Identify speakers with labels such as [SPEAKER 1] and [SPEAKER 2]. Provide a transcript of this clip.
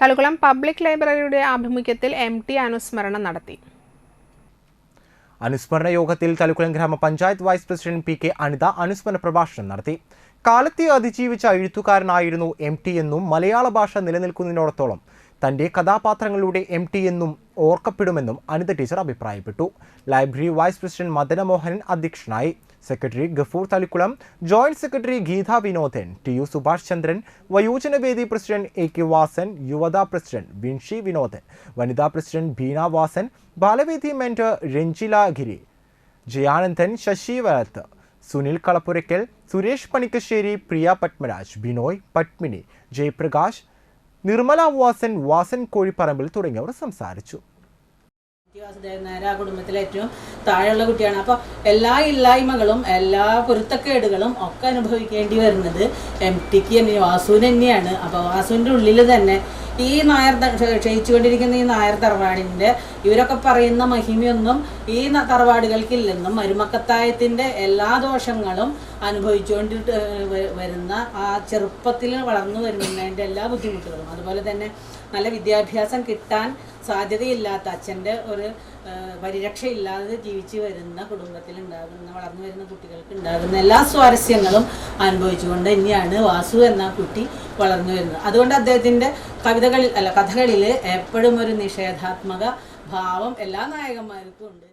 [SPEAKER 1] Thalikkulam public ലൈബ്രറിയുടെ ആഭിമുഖ്യത്തിൽ M T അനുസ്മരണം നടത്തി.
[SPEAKER 2] അനുസ്മരണ യോഗത്തിൽ തലക്കുളം ഗ്രാമപഞ്ചായത്ത് vice president P K Anitha അനുസ്മരണ പ്രഭാഷണം നടത്തി. കാലത്തെ അതിജീവിച്ച എഴുത്തുകാരനായിരുന്നു എം ടി എന്നും മലയാള ഭാഷ നിലനിൽക്കുന്നതിനോടത്തോളം തന്റെ കഥാപാത്രങ്ങളിലൂടെ എം ടി എന്നും ഓർക്കപ്പെടുമെന്നും അനിത ടീച്ചർ അഭിപ്രായപ്പെട്ടു. ലൈബ്രറി വൈസ് പ്രസിഡന്റ് മദനമോഹനൻ അധ്യക്ഷനായി. Secretary Gafoor Thalikkulam joint secretary Geetha Vinodan T U Subhash Chandran വയോജനവേദി president A K Vasan യുവതാ പ്രസിഡന്റ് വിൻഷി വിനോദൻ വനിതാ പ്രസിഡന്റ് ബീന വാസൻ ബാലവേദി മെന്റർ രഞ്ജില ഗിരി ജയാനന്ദൻ ശശി വരത്ത് സുനിൽ കളപ്പുരയ്ക്കൽ സുരേഷ് പണിക്കശ്ശേരി പ്രിയ പത്മരാജ് ബിനോയ് പത്മിനി ജയപ്രകാശ് നിർമ്മല വാസൻ വാസൻ കോഴിപ്പറമ്പിൽ തുടങ്ങിയവർ സംസാരിച്ചു.
[SPEAKER 3] വാസുദേവൻ ആ കുടുംബത്തിലെ ഏറ്റവും താഴെയുള്ള കുട്ടിയാണ്. അപ്പോൾ എല്ലാ ഇല്ലായ്മകളും എല്ലാ പൊരുത്തക്കേടുകളും ഒക്കെ അനുഭവിക്കേണ്ടി വരുന്നത് എം ടിക്ക് തന്നെ വാസുവിന് തന്നെയാണ്. അപ്പോൾ വാസുവിന്റെ ഉള്ളിൽ തന്നെ ഈ നായർ ക്ഷയിച്ചുകൊണ്ടിരിക്കുന്ന ഈ നായർ തറവാടിന്റെ ഇവരൊക്കെ പറയുന്ന മഹിമയൊന്നും ഈ തറവാടുകൾക്കില്ലെന്നും മരുമക്കത്തായത്തിന്റെ എല്ലാ ദോഷങ്ങളും അനുഭവിച്ചുകൊണ്ടിട്ട് വരുന്ന ആ ചെറുപ്പത്തിൽ വളർന്നു വരുന്നതിന്റെ എല്ലാ ബുദ്ധിമുട്ടുകളും. അതുപോലെ തന്നെ നല്ല വിദ്യാഭ്യാസം കിട്ടാൻ സാധ്യതയില്ലാത്ത അച്ഛന്റെ ഒരു പരിരക്ഷ പരിരക്ഷയില്ലാതെ ജീവിച്ചു വരുന്ന കുടുംബത്തിൽ ഉണ്ടാകുന്ന വളർന്നു വരുന്ന കുട്ടികൾക്ക് ഉണ്ടാകുന്ന എല്ലാ സ്വാരസ്യങ്ങളും അനുഭവിച്ചുകൊണ്ട് തന്നെയാണ് വാസു എന്ന കുട്ടി വളർന്നു വരുന്നത്. അതുകൊണ്ട് അദ്ദേഹത്തിന്റെ കവിതകളിൽ അല്ല കഥകളിൽ എപ്പോഴും ഒരു നിഷേധാത്മക ഭാവം എല്ലാ നായകന്മാർക്കും ഉണ്ട്.